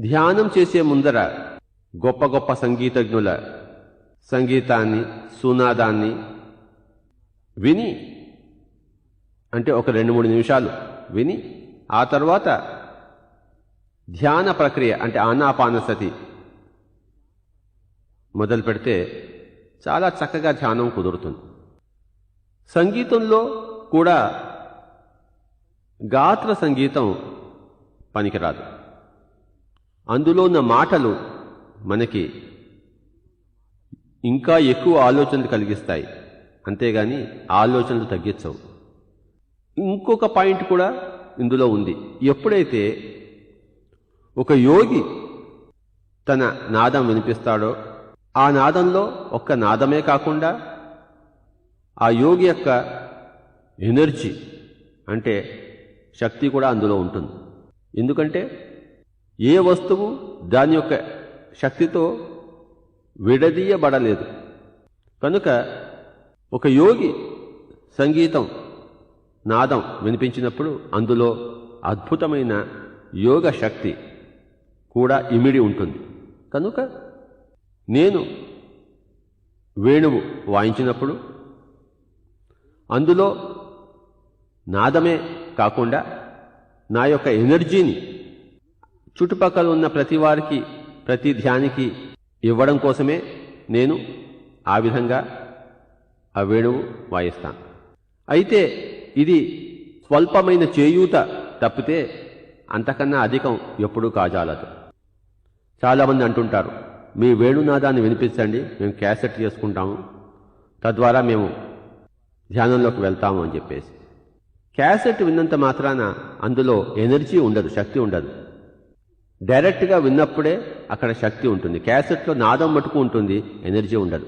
ధ్యానం చేసే ముందర గొప్ప గొప్ప సంగీతజ్ఞుల సంగీతాన్ని సునాదాన్ని విని అంటే ఒక రెండు మూడు నిమిషాలు విని ఆ తర్వాత ధ్యాన ప్రక్రియ అంటే ఆనాపానసతి మొదలు పెడితే చాలా చక్కగా ధ్యానం కుదురుతుంది. సంగీతంలో కూడా గాత్ర సంగీతం పనికిరాదు. అందులో ఉన్న మాటలు మనకి ఇంకా ఎక్కువ ఆలోచనలు కలిగిస్తాయి. అంతేగాని ఆలోచనలు తగ్గించవు. ఇంకొక పాయింట్ కూడా ఇందులో ఉంది. ఎప్పుడైతే ఒక యోగి తన నాదం వినిపిస్తాడో ఆ నాదంలో ఒక్క నాదమే కాకుండా ఆ యోగి యొక్క ఎనర్జీ అంటే శక్తి కూడా అందులో ఉంటుంది. ఎందుకంటే ఏ వస్తువు దాని యొక్క శక్తితో విడదీయబడలేదు. కనుక ఒక యోగి సంగీతం నాదం వినిపించినప్పుడు అందులో అద్భుతమైన యోగ శక్తి కూడా ఇమిడి ఉంటుంది. కనుక నేను వేణువు వాయించినప్పుడు అందులో నాదమే కాకుండా నా యొక్క ఎనర్జీని చుట్టుపక్కల ఉన్న ప్రతి వారికి ప్రతి ధ్యానికి ఇవ్వడం కోసమే నేను ఆ విధంగా ఆ వేణువు వాయిస్తాను. అయితే ఇది స్వల్పమైన చేయూత తప్పితే అంతకన్నా అధికం ఎప్పుడూ కాజాలదు. చాలామంది అంటుంటారు మీ వేణునాదాన్ని వినిపించండి మేము క్యాసెట్ చేసుకుంటాము తద్వారా మేము ధ్యానంలోకి వెళ్తాము అని చెప్పేసి. క్యాసెట్ విన్నంత మాత్రాన అందులో ఎనర్జీ ఉండదు శక్తి ఉండదు. డైరెక్ట్గా విన్నప్పుడే అక్కడ శక్తి ఉంటుంది. క్యాసెట్లో నాదం మటుకు ఉంటుంది. ఎనర్జీ ఉండదు.